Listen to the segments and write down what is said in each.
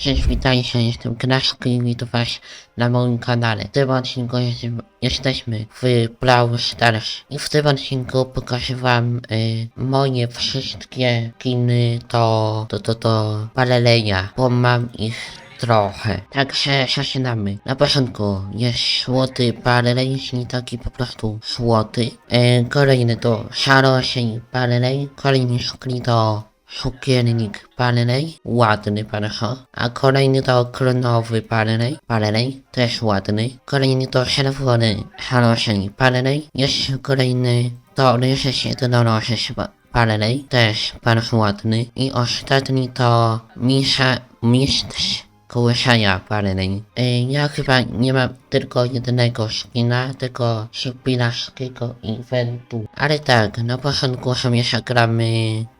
Cześć, witajcie, jestem Knaszko i witam was na moim kanale. W tym odcinku jest- jesteśmy w Brawl Stars i w tym odcinku pokażę wam y, moje wszystkie kiny to, to, to, to paraleja, bo mam ich trochę. Także zaczynamy. Na początku jest złoty paralej, czyli taki po prostu złoty. E, kolejny to szaroścień paralej, kolejny szkli to Cukiernik Parley, ładny bardzo. A kolejny to klonowy Parley, Parley, też ładny. Kolejny to czerwony Haroszeń Parley. Jeszcze kolejny to ryżeś jednorożeś Parley, też bardzo ładny. I ostatni to Misza, Mistrz kołyszenia Parley. Y, Ja chyba nie mam tylko jednego skina, tylko szpilarskiego eventu. Ale tak, na początku sobie zagramy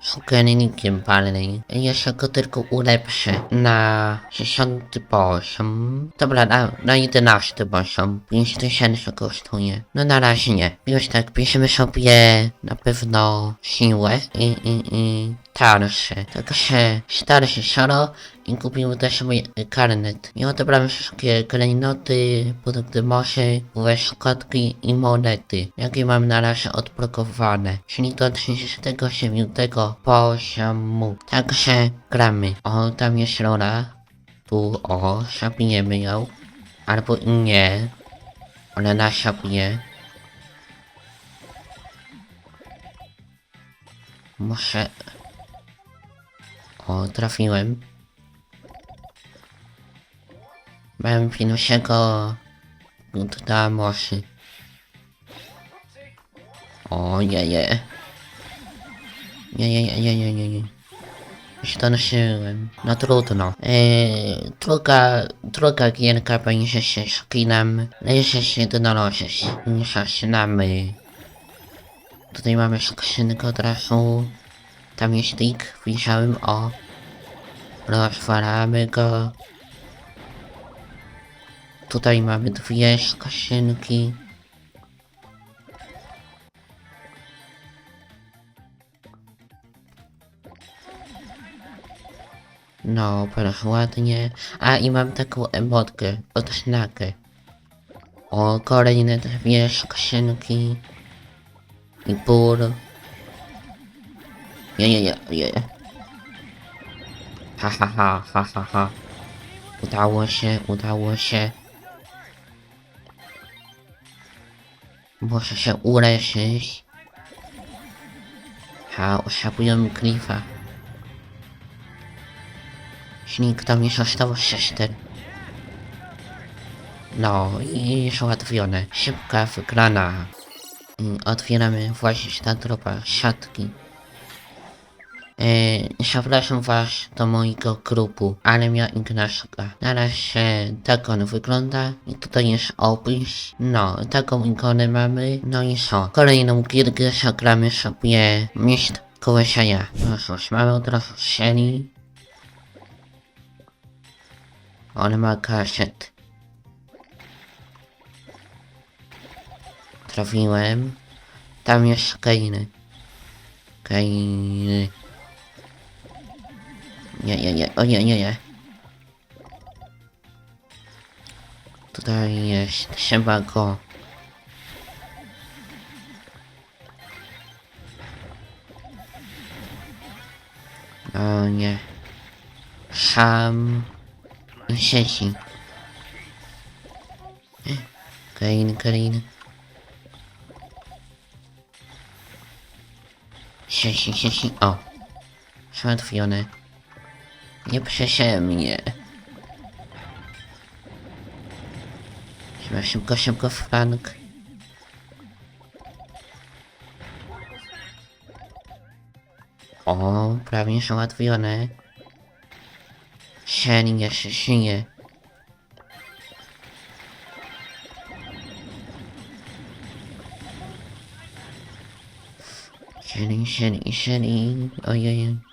cukiernikiem Parley. Jeszcze go tylko ulepszę na 10 poziom. Dobra, na, na 11 poziom. 5000 kosztuje. No na razie nie. Już tak, piszemy sobie na pewno siłę i, i, i starsze. Także starszy szaro i kupimy też sobie karnet. I odebrałem wszystkie klejnoty, produkty moszy, szkotki i monety, jakie mam na razie odblokowane. Czyli do 39 poziomu. Także gramy. O, tam jest Lola. Tu, o, zabijemy ją. Albo i nie. Ona nas zabije. Muszę... O, trafiłem. Mam dla moszy. O, je. Nie, nie, nie, nie, nie, nie, nie. Zdążyłem. No trudno. Eee, druga, druga gierka będzie się skinem. Leży się jednorożeć. Zaczynamy. Tutaj mamy skrzynkę od razu. Tam jest lik, widziałem, o. Rozwalamy go. Tutaj mamy dwie skrzynki. No, bardzo ładnie. A i mam taką emotkę, odznakę. O, kolejne dwie skrzynki. I pół. Je, je, je, je. Ha, ha, ha, ha, ha, ha. Udało się, udało się. Muszę się uleczyć. Ha, usiabują klifa. Śnik to mi zostało sester. No i załatwione. Szybka wygrana. Mm, Otwieramy właśnie ta dropa siatki. Eee, zapraszam was do mojego grupu Armia Ignaszka. Na razie tak on wygląda i tutaj jest opis. No, taką ikonę mamy. No i co? Kolejną gierkę zagramy sobie mistrz kołyszenia. No cóż, mamy od razu Shelly. On ma kaset. Trafiłem. Tam jest Kane. Kane. Nie, nie, nie, o nie, nie, nie. Tutaj jest, trzeba go. O nie. Sam. Sieci. Kane, Kane. Sieci, sieci, o. Załatwione. Nie przeze mnie. Trzeba szybko, szybko Frank. O, prawie załatwione. Shen jeszcze żyje. Shelly, Shelly, Shelly. Ojej.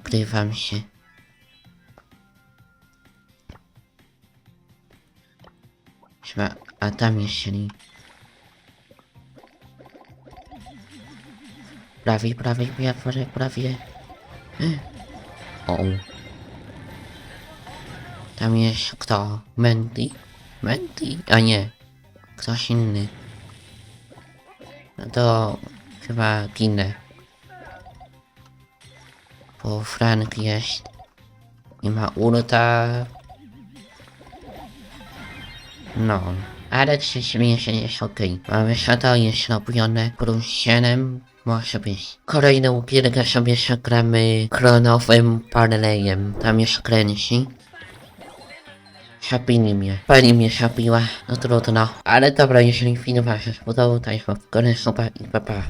Ukrywam się. Trzeba... A tam jest Shelly. Prawie, prawie, prawie, prawie. O. Tam jest kto? Mendy? Mendy? A nie. Ktoś inny. No to chyba ginę. Bo Frank jest. Nie ma ulta. No. Ale się jest okej. Mamy szata jest robione 7. Może być. Kolejną gierkę sobie zagramy kronowym parlejem. Tam jest kręci. Szapili mnie. Pani mnie szapiła. No trudno. Ale dobra, jeżeli film wam się spodobał, w górę super i pa pa.